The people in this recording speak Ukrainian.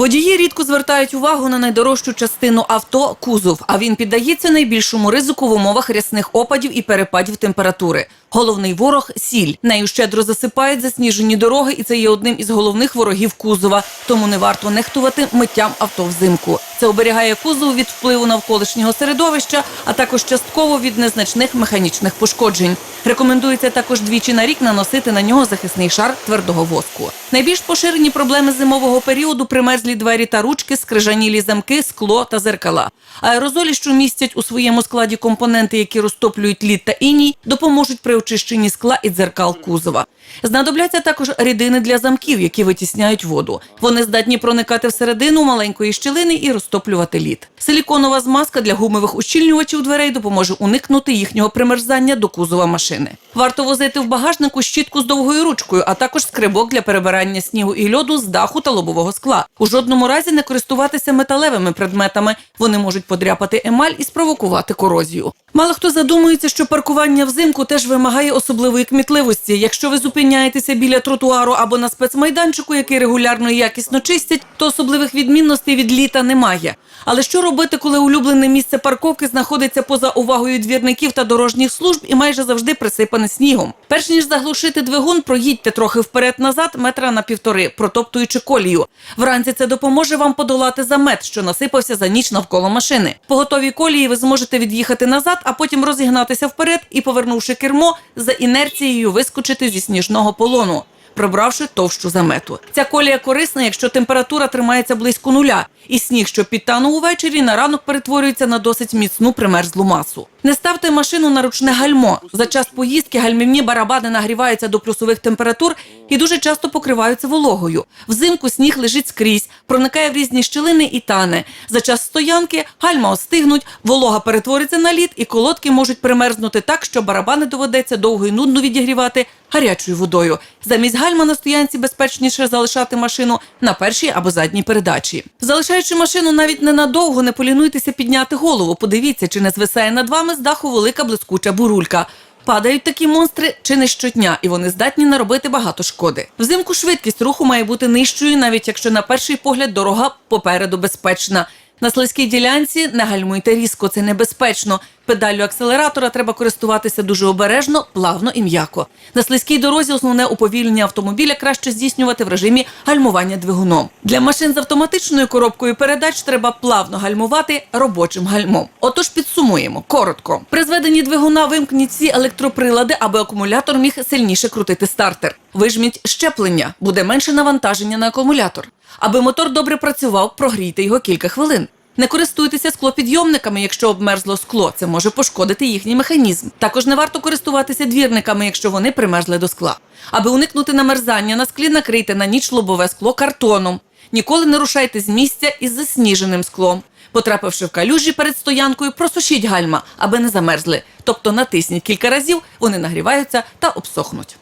Водії рідко звертають увагу на найдорожчу частину авто кузов, а він піддається найбільшому ризику в умовах рясних опадів і перепадів температури. Головний ворог сіль. Нею щедро засипають засніжені дороги, і це є одним із головних ворогів кузова. Тому не варто нехтувати миттям авто взимку. Це оберігає кузов від впливу навколишнього середовища, а також частково від незначних механічних пошкоджень. Рекомендується також двічі на рік наносити на нього захисний шар твердого воску. Найбільш поширені проблеми зимового періоду примерзлі двері та ручки, скрижанілі замки, скло та зеркала. Аерозолі, що містять у своєму складі компоненти, які розтоплюють лід та іній, допоможуть при очищенні скла і дзеркал кузова. Знадобляться також рідини для замків, які витісняють воду. Вони здатні проникати всередину маленької щілини і розтоплювати лід. Силіконова змазка для гумових ущільнювачів дверей допоможе уникнути їхнього примерзання до кузова машини. Варто возити в багажнику щітку з довгою ручкою, а також скрибок для перебирання снігу і льоду з даху та лобового скла. У жодному разі не користуватися металевими предметами. Вони можуть подряпати емаль і спровокувати корозію. Мало хто задумується, що паркування взимку теж вимагає особливої кмітливості. Якщо ви зупиняєтеся біля тротуару або на спецмайданчику, який регулярно і якісно чистять, то особливих відмінностей від літа немає. Але що робити, коли улюблене місце парковки знаходиться поза увагою двірників та дорожніх служб і майже завжди присипане снігом? Перш ніж заглушити двигун, проїдьте трохи вперед-назад, метра на півтори, протоптуючи колію. Вранці це допоможе вам подолати замет, що насипався за ніч навколо машини. По готовій колії ви зможете від'їхати назад, а потім розігнатися вперед і, повернувши кермо, за інерцією вискочити зі сніжного полону. Пробравши товщу замету. Ця колія корисна, якщо температура тримається близько нуля, і сніг, що підтанув увечері, на ранок перетворюється на досить міцну примерзлу масу. Не ставте машину на ручне гальмо. За час поїздки гальмівні барабани нагріваються до плюсових температур і дуже часто покриваються вологою. Взимку сніг лежить скрізь, проникає в різні щілини і тане. За час стоянки гальма остигнуть, волога перетвориться на лід, і колодки можуть примерзнути так, що барабани доведеться довго і нудно відігрівати гарячою водою. Замість гальма на стоянці безпечніше залишати машину на першій або задній передачі. Залишаючи машину навіть ненадовго, не полінуйтеся підняти голову. Подивіться, чи не звисає над вами з даху велика блискуча бурулька. Падають такі монстри чи не щодня, і вони здатні наробити багато шкоди. Взимку швидкість руху має бути нижчою, навіть якщо на перший погляд дорога попереду безпечна. На слизькій ділянці не гальмуйте різко, це небезпечно. Педаллю акселератора треба користуватися дуже обережно, плавно і м'яко. На слизькій дорозі основне уповільнення автомобіля краще здійснювати в режимі гальмування двигуном. Для машин з автоматичною коробкою передач треба плавно гальмувати робочим гальмом. Отож підсумуємо коротко. При зведенні двигуна вимкніть всі електроприлади, аби акумулятор міг сильніше крутити стартер. Вижміть щеплення, буде менше навантаження на акумулятор. Аби мотор добре працював, прогрійте його кілька хвилин. Не користуйтеся склопідйомниками, якщо обмерзло скло, це може пошкодити їхній механізм. Також не варто користуватися двірниками, якщо вони примерзли до скла. Аби уникнути намерзання на склі, накрийте на ніч лобове скло картоном. Ніколи не рушайте з місця із засніженим склом. Потрапивши в калюжі перед стоянкою, просушіть гальма, аби не замерзли. Тобто натисніть кілька разів, вони нагріваються та обсохнуть.